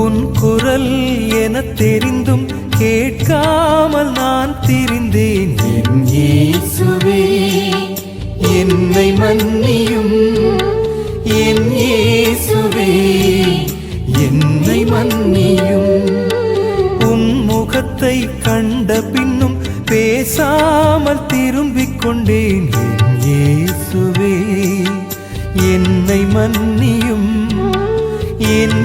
உன் குரல் என தெரிந்தும் கேட்காமல் நான் திரிந்தேன். என்னை மன்னியும். என் இயேசுவே என்னை மன்னியும். உன் முகத்தை கண்ட பின்னும் பேசாமல் திரும்பிக் கொண்டேன். இயேசுவே என்னை மன்னியும். என்